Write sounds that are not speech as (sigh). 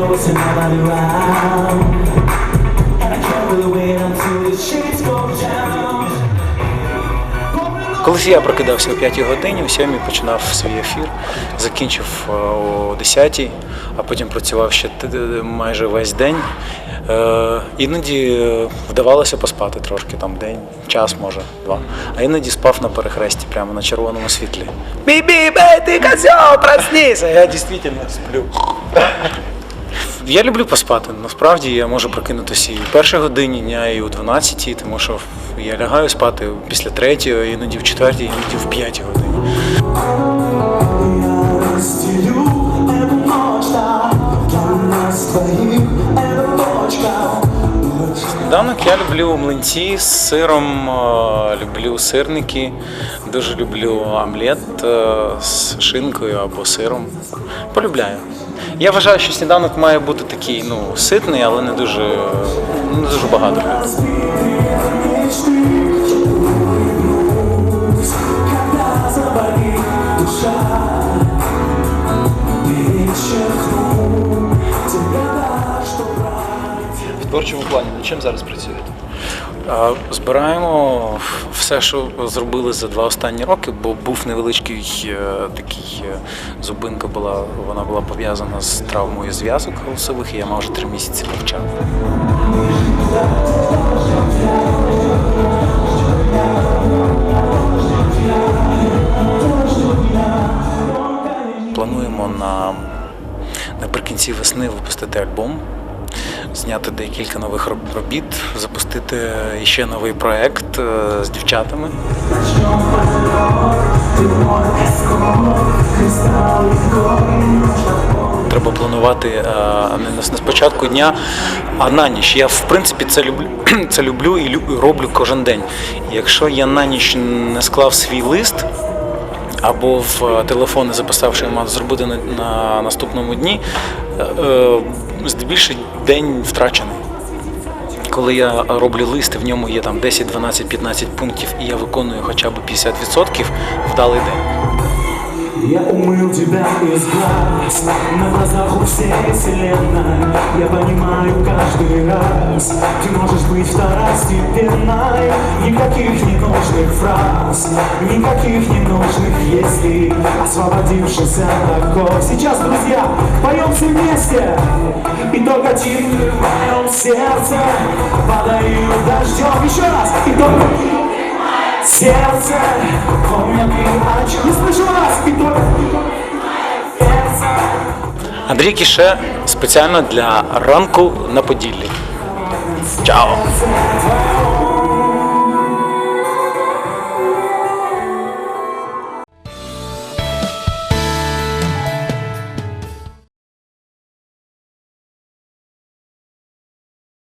round. And go down. Колись я прокидався о 5 годині, о 7 починав свій ефір, закінчив е, о 10, а потім працював ще майже весь день. Е, Іноді е, вдавалося поспати трошки, там день, час, може, два. А іноді спав на перехресті, прямо на червоному світлі. Бі-бі, бей, ти козьол, проснися! Я дійсно сплю. Я люблю поспати. Насправді я можу прокинутися і в першій годині дня, і у 12, тому що я лягаю спати після третьої, іноді в четвертій, іноді в п'ятій годині. Я разделю эту ночь, да, для нас двоих эта точка. Сніданок я люблю млинці з сиром, е, люблю сирники, дуже люблю омлет е, з шинкою або сиром. Полюбляю. Я вважаю, що сніданок має бути такий ну, ситний, але не дуже, не дуже багато. В творчому плані над чим зараз працюєте? Збираємо все, що зробили за два останні роки, бо був невеличкий е, такий е, зупинка була, вона була пов'язана з травмою зв'язок голосових, і я майже три місяці мовчав. Плануємо на наприкінці весни випустити альбом, зняти декілька нових роб- робіт, запустити ще новий проект е, з дівчатами. Треба планувати е, не спочатку дня, а на ніч. Я в принципі це люблю, (clears throat) це люблю і лю- і роблю кожен день. Якщо я на ніч не склав свій лист, або в е, телефон не записав, що я мав зробити на, на наступному дні, е, е, здебільшого день втрачений. Коли я роблю лист, в ньому є там 10, 12, 15 пунктів, і я виконую хоча б 50%, вдалий день. Я умыл тебя из глаз На глазах у всей вселенной Я понимаю каждый раз Ты можешь быть второстепенной Никаких ненужных фраз Никаких ненужных если Освободившись от оков Сейчас, друзья, поем все вместе И только тихо в моем сердце Падаю дождем Еще раз И только Сердце, помня ты о чем Не слышу вас, и только Сердце Андрій Кіше спеціально для ранку на Поділлі. Ciao